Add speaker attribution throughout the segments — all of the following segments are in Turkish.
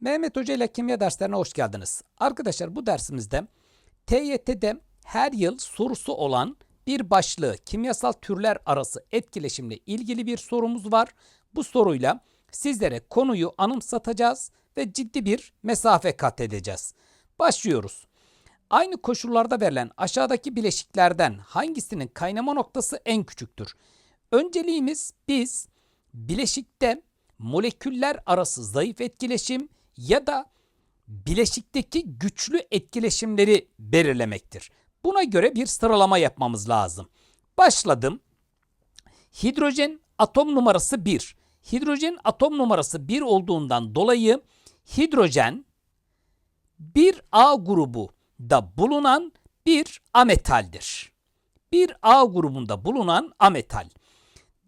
Speaker 1: Mehmet Hoca ile kimya derslerine hoş geldiniz. Arkadaşlar bu dersimizde TYT'de her yıl sorusu olan bir başlığı kimyasal türler arası etkileşimle ilgili bir sorumuz var. Bu soruyla sizlere konuyu anımsatacağız ve ciddi bir mesafe kat edeceğiz. Başlıyoruz. Aynı koşullarda verilen aşağıdaki bileşiklerden hangisinin kaynama noktası en küçüktür? Önceliğimiz biz bileşikte moleküller arası zayıf etkileşim ya da bileşikteki güçlü etkileşimleri belirlemektir. Buna göre bir sıralama yapmamız lazım. Başladım. Hidrojen atom numarası 1. Hidrojen atom numarası 1 olduğundan dolayı hidrojen 1A grubu da bulunan bir ametaldir. Bir A grubunda bulunan ametal.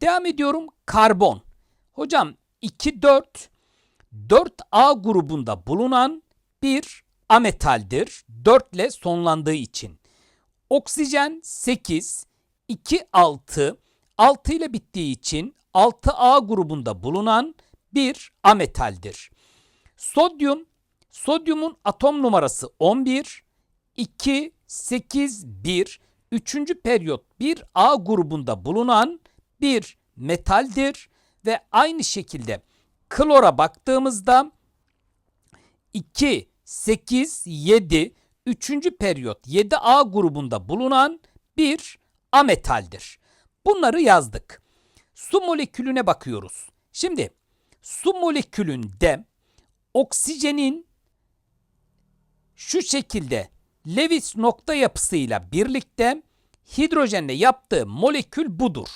Speaker 1: Devam ediyorum karbon. Hocam 2 4 4A grubunda bulunan bir ametaldir. 4 ile sonlandığı için. Oksijen 8 2 6 6 ile bittiği için 6A grubunda bulunan bir ametaldir. Sodyum sodyumun atom numarası 11 2 8 1 3. periyot 1A grubunda bulunan bir metaldir ve aynı şekilde klora baktığımızda 2 8 7 3. periyot 7A grubunda bulunan bir ametaldir. Bunları yazdık. Su molekülüne bakıyoruz. Şimdi su molekülünde oksijenin şu şekilde Lewis nokta yapısıyla birlikte hidrojenle yaptığı molekül budur.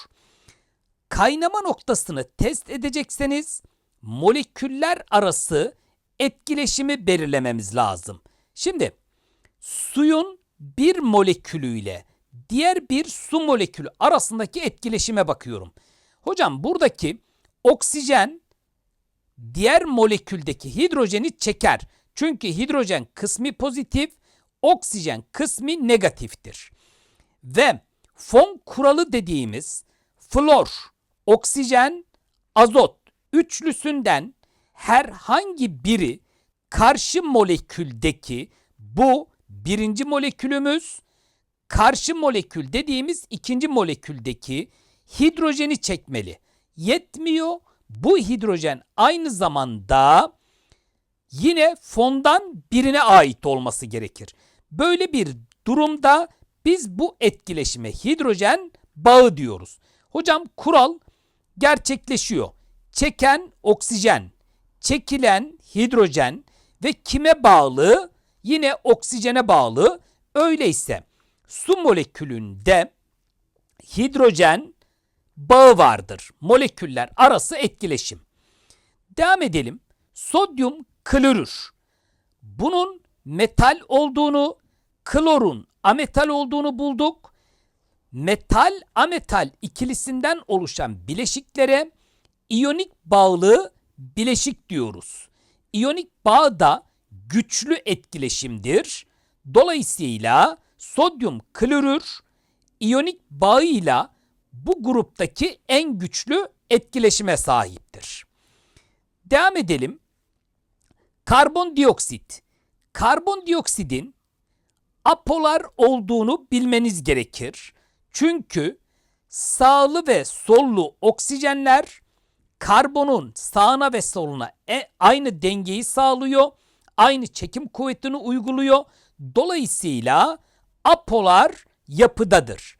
Speaker 1: Kaynama noktasını test edecekseniz moleküller arası etkileşimi belirlememiz lazım. Şimdi suyun bir molekülüyle diğer bir su molekülü arasındaki etkileşime bakıyorum. Hocam buradaki oksijen diğer moleküldeki hidrojeni çeker. Çünkü hidrojen kısmı pozitif, oksijen kısmı negatiftir. Ve fon kuralı dediğimiz flor, oksijen, azot üçlüsünden herhangi biri karşı moleküldeki bu birinci molekülümüz karşı molekül dediğimiz ikinci moleküldeki hidrojeni çekmeli. Yetmiyor. Bu hidrojen aynı zamanda yine fondan birine ait olması gerekir. Böyle bir durumda biz bu etkileşime hidrojen bağı diyoruz. Hocam kural gerçekleşiyor. Çeken oksijen, çekilen hidrojen ve kime bağlı? Yine oksijene bağlı. Öyleyse su molekülünde hidrojen bağı vardır. Moleküller arası etkileşim. Devam edelim. Sodyum klorür. Bunun metal olduğunu, klorun ametal olduğunu bulduk. Metal ametal ikilisinden oluşan bileşiklere iyonik bağlı bileşik diyoruz. İyonik bağ da güçlü etkileşimdir. Dolayısıyla sodyum klorür iyonik bağıyla bu gruptaki en güçlü etkileşime sahiptir. Devam edelim. Karbondioksit. Karbondioksidin apolar olduğunu bilmeniz gerekir. Çünkü sağlı ve sollu oksijenler karbonun sağına ve soluna e, aynı dengeyi sağlıyor. Aynı çekim kuvvetini uyguluyor. Dolayısıyla apolar yapıdadır.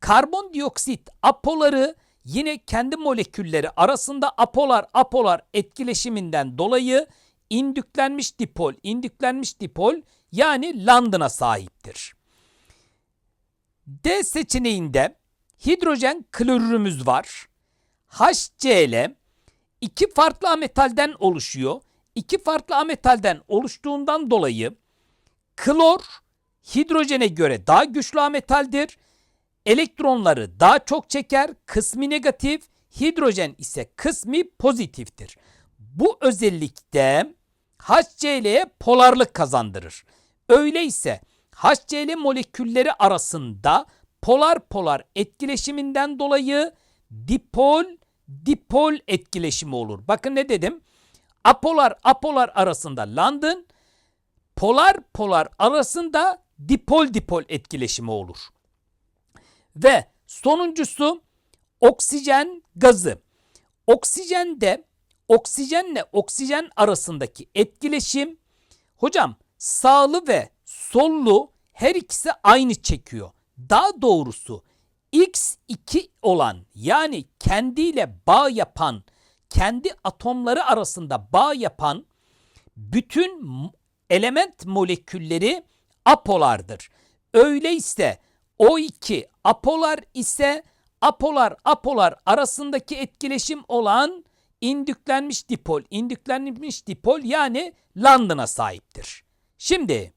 Speaker 1: Karbondioksit apoları yine kendi molekülleri arasında apolar apolar etkileşiminden dolayı indüklenmiş dipol, indüklenmiş dipol yani London'a sahiptir. D seçeneğinde hidrojen klorürümüz var. HCl iki farklı ametalden oluşuyor. İki farklı ametalden oluştuğundan dolayı klor hidrojene göre daha güçlü ametaldir. Elektronları daha çok çeker, kısmi negatif, hidrojen ise kısmi pozitiftir. Bu özellikte HCl'ye polarlık kazandırır. Öyleyse HCl molekülleri arasında polar polar etkileşiminden dolayı dipol dipol etkileşimi olur. Bakın ne dedim? apolar apolar arasında London, polar polar arasında dipol dipol etkileşimi olur. Ve sonuncusu oksijen gazı. Oksijende oksijenle oksijen arasındaki etkileşim hocam sağlı ve sollu her ikisi aynı çekiyor. Daha doğrusu X2 olan yani kendiyle bağ yapan, kendi atomları arasında bağ yapan bütün element molekülleri apolardır. Öyleyse O2 apolar ise apolar apolar arasındaki etkileşim olan indüklenmiş dipol, indüklenmiş dipol yani London'a sahiptir. Şimdi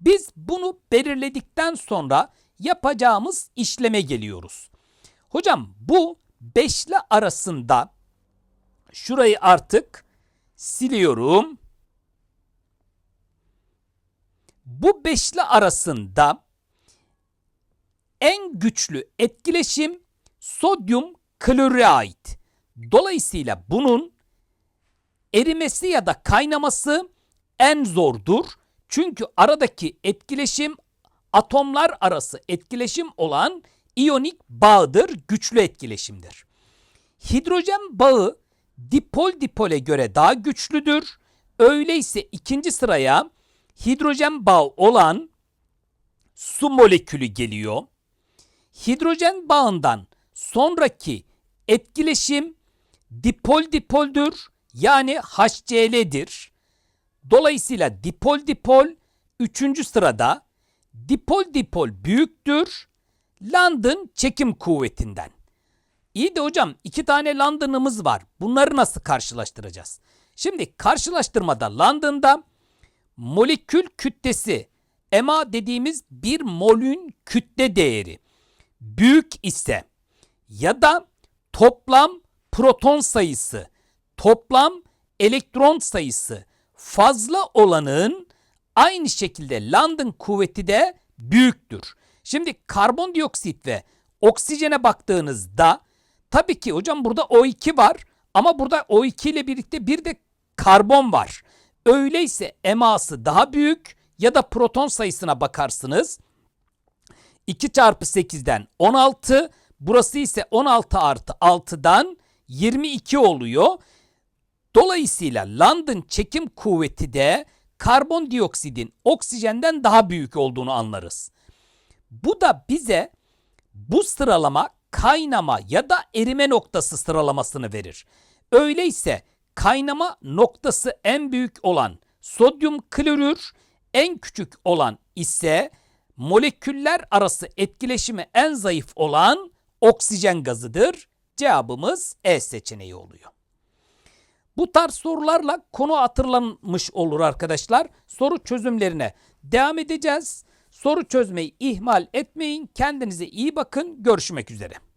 Speaker 1: biz bunu belirledikten sonra yapacağımız işleme geliyoruz. Hocam bu beşli arasında şurayı artık siliyorum. Bu beşli arasında en güçlü etkileşim sodyum klorüre ait. Dolayısıyla bunun erimesi ya da kaynaması en zordur. Çünkü aradaki etkileşim atomlar arası etkileşim olan iyonik bağdır, güçlü etkileşimdir. Hidrojen bağı dipol dipole göre daha güçlüdür. Öyleyse ikinci sıraya hidrojen bağı olan su molekülü geliyor. Hidrojen bağından sonraki etkileşim dipol dipoldür yani HCl'dir. Dolayısıyla dipol dipol 3. sırada dipol dipol büyüktür. London çekim kuvvetinden. İyi de hocam iki tane London'ımız var. Bunları nasıl karşılaştıracağız? Şimdi karşılaştırmada London'da molekül kütlesi EMA dediğimiz bir molün kütle değeri büyük ise ya da toplam proton sayısı, toplam elektron sayısı fazla olanın aynı şekilde London kuvveti de büyüktür. Şimdi karbondioksit ve oksijene baktığınızda tabii ki hocam burada O2 var ama burada O2 ile birlikte bir de karbon var. Öyleyse eması daha büyük ya da proton sayısına bakarsınız. 2 çarpı 8'den 16. Burası ise 16 artı 6'dan 22 oluyor. Dolayısıyla London çekim kuvveti de karbondioksidin oksijenden daha büyük olduğunu anlarız. Bu da bize bu sıralama kaynama ya da erime noktası sıralamasını verir. Öyleyse kaynama noktası en büyük olan sodyum klorür, en küçük olan ise moleküller arası etkileşimi en zayıf olan oksijen gazıdır. Cevabımız E seçeneği oluyor. Bu tarz sorularla konu hatırlanmış olur arkadaşlar. Soru çözümlerine devam edeceğiz. Soru çözmeyi ihmal etmeyin. Kendinize iyi bakın. Görüşmek üzere.